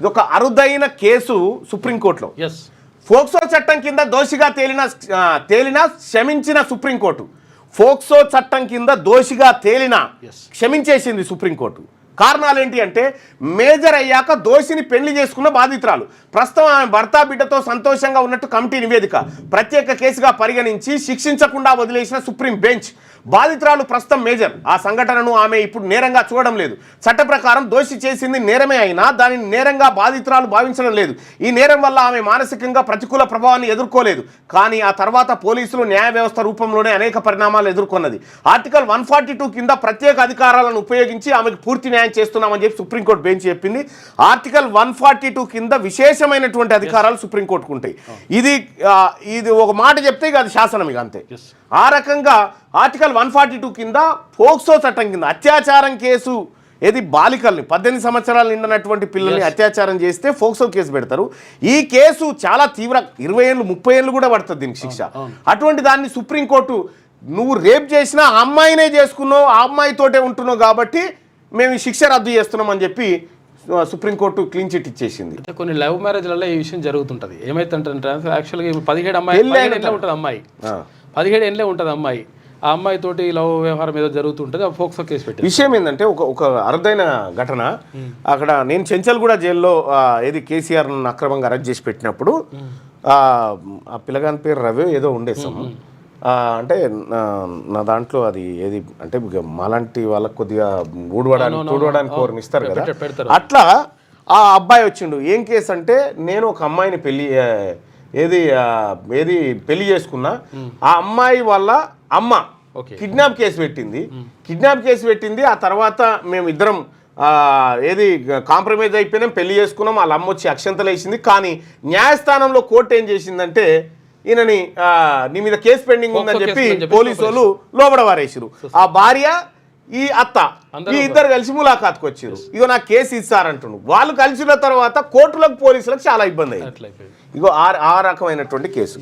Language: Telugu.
ఇది ఒక అరుదైన కేసు సుప్రీంకోర్టులో. ఎస్ ఫోక్సో చట్టం కింద దోషిగా తేలిన తేలిన క్షమించిన సుప్రీంకోర్టు. ఫోక్సో చట్టం కింద దోషిగా తేలిన. క్షమించేసింది సుప్రీంకోర్టు. కారణాలు ఏంటి అంటే మేజర్ అయ్యాక దోషిని పెళ్ళి చేసుకున్న బాధితురాలు. ప్రస్తుతం ఆమె భర్త బిడ్డతో సంతోషంగా ఉన్నట్టు కమిటీ నివేదిక. ప్రత్యేక కేసుగా పరిగణించి శిక్షించకుండా వదిలేసిన సుప్రీం బెంచ్. బాధితురాలు ప్రస్తుతం మేజర్. ఆ సంఘటనను ఆమె ఇప్పుడు నేరంగా చూడడం లేదు. చట్ట ప్రకారం దోషి చేసింది నేరమే అయినా దానిని నేరంగా బాధితురాలు భావించడం లేదు. ఈ నేరం వల్ల ఆమె మానసికంగా ప్రతికూల ప్రభావాన్ని ఎదుర్కోలేదు. కానీ ఆ తర్వాత పోలీసులు న్యాయ వ్యవస్థ రూపంలోనే అనేక పరిణామాలు ఎదుర్కొన్నది. ఆర్టికల్ వన్ ఫార్టీ టూ కింద ప్రత్యేక అధికారాలను ఉపయోగించి ఆమెకు పూర్తి న్యాయం చేస్తున్నామని చెప్పి సుప్రీంకోర్టు బెంచ్ చెప్పింది. ఆర్టికల్ వన్ ఫార్టీ టూ కింద విశేషమైనటువంటి అధికారాలు సుప్రీంకోర్టుకు ఉంటాయి. ఇది ఆ, ఇది ఒక మాట చెప్తే ఇక అది శాసనం ఇక అంతే. ఆ రకంగా ఆర్టికల్ వన్ ఫార్టీ టూ కింద పోక్సో చట్టం కింద అత్యాచారం కేసు ఏది బాలికల్ని పద్దెనిమిది సంవత్సరాలు నిండినటువంటి పిల్లల్ని. అత్యాచారం చేస్తే ఫోక్సో కేసు పెడతారు. ఈ కేసు చాలా తీవ్ర ఇరవై ఏళ్ళు ముప్పై ఏళ్ళు కూడా పడుతుంది దీనికి శిక్ష. అవును. అటువంటి దాన్ని సుప్రీంకోర్టు నువ్వు రేప్ చేసినా అమ్మాయినే చేసుకున్నావు ఆ అమ్మాయితోటే ఉంటున్నావు కాబట్టి మేము ఈ శిక్ష రద్దు చేస్తున్నాం అని చెప్పి సుప్రీంకోర్టు క్లీన్ చిట్ ఇచ్చేసింది. అంటే కొన్ని లవ్ మ్యారేజ్లలో ఈ విషయం జరుగుతుంటది. ఏమైతుంటే యాక్చువల్గా పదిహేడు అమ్మాయి ఉంటుంది అమ్మాయి. పదిహేడు ఏళ్ళే ఉంటుంది అమ్మాయి. ఆ అమ్మాయి తోటి లవ్ వ్యవహారం ఏదో జరుగుతుంటుంది ఆ ఫోక్సో కేసు పెట్టి విషయం ఏంటంటే ఒక ఒక అరుదైన ఘటన. అక్కడ నేను చెంచల్గూడ జైల్లో ఏది కేసీఆర్ అక్రమంగా అరెస్ట్ చేసి పెట్టినప్పుడు ఆ పిల్లగాని పేరు రవి ఏదో ఉండేసాం అంటే నా దాంట్లో అది ఏది అంటే మాలాంటి వాళ్ళకి కొద్దిగా ఊడవడానికి తూడవడానికి కోరిని ఇస్తారు కదా. అట్లా ఆ అబ్బాయి వచ్చిండు. ఏం కేసు అంటే నేను ఒక అమ్మాయిని పెళ్ళి ఆ, ఏది ఏది పెళ్ళి చేసుకున్నా ఆ అమ్మాయి వాళ్ళ అమ్మ కిడ్నాప్ కేసు పెట్టింది. కిడ్నాప్ కేసు పెట్టింది. ఆ తర్వాత మేము ఇద్దరం ఏది కాంప్రమైజ్ అయిపోయినాం పెళ్ళి చేసుకున్నాం. వాళ్ళ అమ్మ వచ్చి అక్షంతలు వేసింది. కానీ న్యాయస్థానంలో కోర్టు ఏం చేసిందంటే ఈయనని ఆ, నీ మీద కేసు పెండింగ్ ఉందని చెప్పి పోలీసు వాళ్ళు లోపల వారేసారు ఆ భార్య ఈ అత్త ఈ ఇద్దరు కలిసి ములాఖాత్కి వచ్చారు ఇగో నాకు కేసు ఇస్తారంటుండు వాళ్ళు కలిసిన తర్వాత కోర్టులకు పోలీసులకు చాలా ఇబ్బంది అయింది. ఇగో ఆ రకమైనటువంటి కేసు.